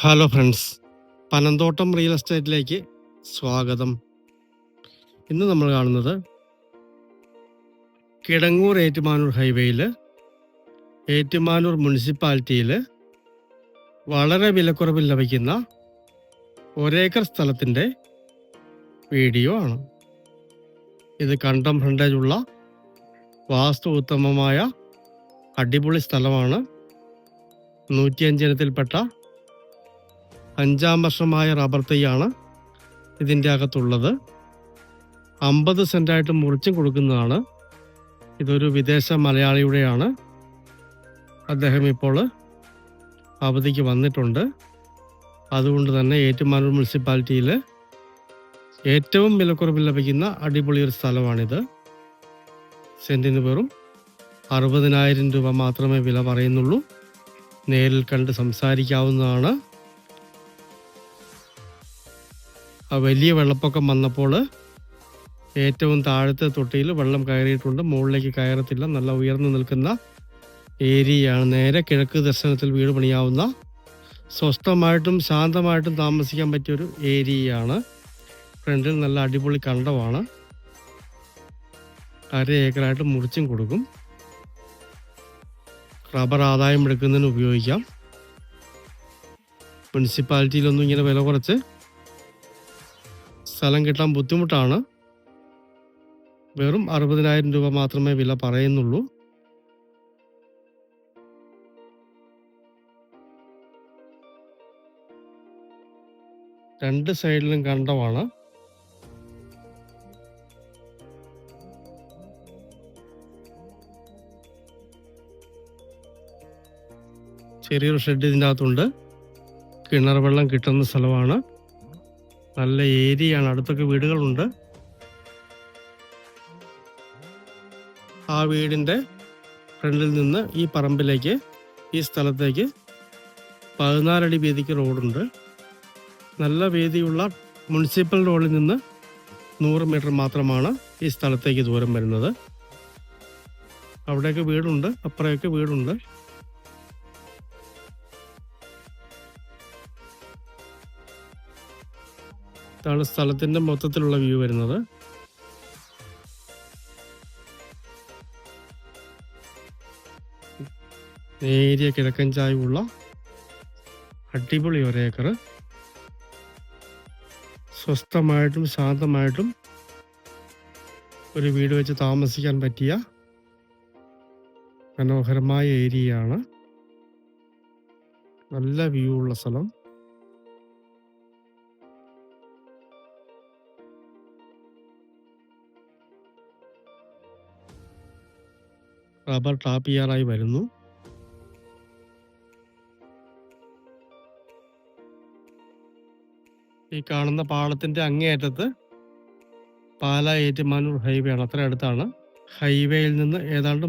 Hello friends Panamthottam real എസ്റ്റേറ്റിലേക്ക് സ്വാഗതം. ഇന്ന് നമ്മൾ കാണുന്നത് കിടങ്ങൂർ ഏറ്റുമാനൂർ ഹൈവേയിൽ ഏറ്റുമാനൂർ മുനിസിപ്പാലിറ്റിയിൽ വളരെ വിലക്കുറവിൽ ലഭിക്കുന്ന ഒരേക്കർ സ്ഥലത്തിന്റെ വീഡിയോ ആണ്. ഇത് കണ്ടം ഫ്രണ്ടേജുള്ള വാസ്തു ഉത്തമമായ അടിപൊളി സ്ഥലമാണ്. നൂറ്റിയഞ്ചിനത്തിൽപ്പെട്ട അഞ്ചാം വർഷമായ റബ്ബർ തൈയാണ് ഇതിന്റെ അകത്തുള്ളത്. അമ്പത് സെന്റായിട്ട് മുറിച്ചും കൊടുക്കുന്നതാണ്. ഇതൊരു വിദേശ മലയാളിയുടെയാണ്. അദ്ദേഹം ഇപ്പോൾ അവധിക്ക് വന്നിട്ടുണ്ട്. അതുകൊണ്ട് തന്നെ ഏറ്റുമാനൂർ മുനിസിപ്പാലിറ്റിയിൽ ഏറ്റവും വിലക്കുറവ് ലഭിക്കുന്ന അടിപൊളി ഒരു സ്ഥലമാണിത്. സെന്റിന് വെറും അറുപതിനായിരം രൂപ മാത്രമേ വില പറയുന്നുള്ളൂ. നേരിൽ കണ്ട് സംസാരിക്കാവുന്നതാണ്. വലിയ വെള്ളപ്പൊക്കം വന്നപ്പോൾ ഏറ്റവും താഴത്തെ തൊട്ടിയിൽ വെള്ളം കയറിയിട്ടുണ്ട്. മുകളിലേക്ക് കയറത്തില്ല. നല്ല ഉയർന്നു നിൽക്കുന്ന ഏരിയയാണ്. നേരെ കിഴക്ക് ദർശനത്തിൽ വീട് പണിയാവുന്ന സ്വസ്ഥമായിട്ടും ശാന്തമായിട്ടും താമസിക്കാൻ പറ്റിയൊരു ഏരിയയാണ്. ഫ്രണ്ടിൽ നല്ല അടിപൊളി കണ്ടമാണ്. അര ഏക്കറായിട്ട് മുറിച്ചും കൊടുക്കും. റബ്ബർ ആദായം എടുക്കുന്നതിന് ഉപയോഗിക്കാം. മുനിസിപ്പാലിറ്റിയിലൊന്നും ഇങ്ങനെ വില കുറച്ച് സ്ഥലം കിട്ടാൻ ബുദ്ധിമുട്ടാണ്. വെറും അറുപതിനായിരം രൂപ മാത്രമേ വില പറയുന്നുള്ളൂ. രണ്ട് സൈഡിലും കണ്ടമാണ്. ചെറിയൊരു ഷെഡ് ഇതിന്റെ അകത്തുണ്ട് കിണർ വെള്ളം കിട്ടുന്ന സ്ഥലമാണ്. നല്ല ഏരിയയാണ്. അടുത്തൊക്കെ വീടുകളുണ്ട്. ആ വീടിന്റെ ഫ്രണ്ടിൽ നിന്ന് ഈ പറമ്പിലേക്ക് ഈ സ്ഥലത്തേക്ക് പതിനാലടി വീതിക്ക് റോഡുണ്ട്. നല്ല വീതിയുള്ള മുനിസിപ്പൽ റോഡിൽ നിന്ന് നൂറ് മീറ്റർ മാത്രമാണ് ഈ സ്ഥലത്തേക്ക് ദൂരം വരുന്നത്. അവിടെയൊക്കെ വീടുണ്ട്. അപ്പുറയൊക്കെ വീടുണ്ട്. ഇതാണ് സ്ഥലത്തിന്റെ മൊത്തത്തിലുള്ള വ്യൂ വരുന്നത്. നേരിയ കിഴക്കൻ ചായവുള്ള അടിപൊളി ഒരേക്കർ സ്വസ്ഥമായിട്ടും ശാന്തമായിട്ടും ഒരു വീട് വെച്ച് താമസിക്കാൻ പറ്റിയ മനോഹരമായ ഏരിയയാണ്. നല്ല വ്യൂ ഉള്ള സ്ഥലം. റബ്ബർ ടാപ്പ് ചെയ്യാറായി വരുന്നു. ഈ കാണുന്ന പാളത്തിന്റെ അങ്ങേയറ്റത്ത് പാല ഏറ്റുമാനൂർ ഹൈവേ ആണ്. അത്ര അടുത്താണ്. ഹൈവേയിൽ നിന്ന് ഏതാണ്ട്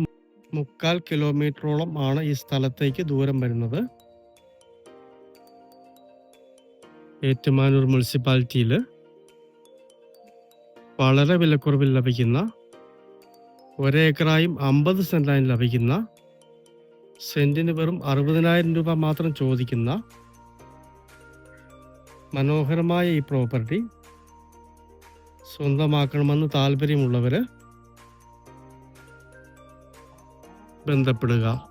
മുക്കാൽ കിലോമീറ്ററോളം ആണ് ഈ സ്ഥലത്തേക്ക് ദൂരം വരുന്നത്. ഏറ്റുമാനൂർ മുനിസിപ്പാലിറ്റിയിൽ വളരെ വിലക്കുറവിൽ ലഭിക്കുന്ന ഒരേക്കറായും അമ്പത് സെന്റായും ലഭിക്കുന്ന സെന്റിന് വെറും അറുപതിനായിരം രൂപ മാത്രം ചോദിക്കുന്ന മനോഹരമായ ഈ പ്രോപ്പർട്ടി സ്വന്തമാക്കണമെന്ന് താല്പര്യമുള്ളവർ ബന്ധപ്പെടുക.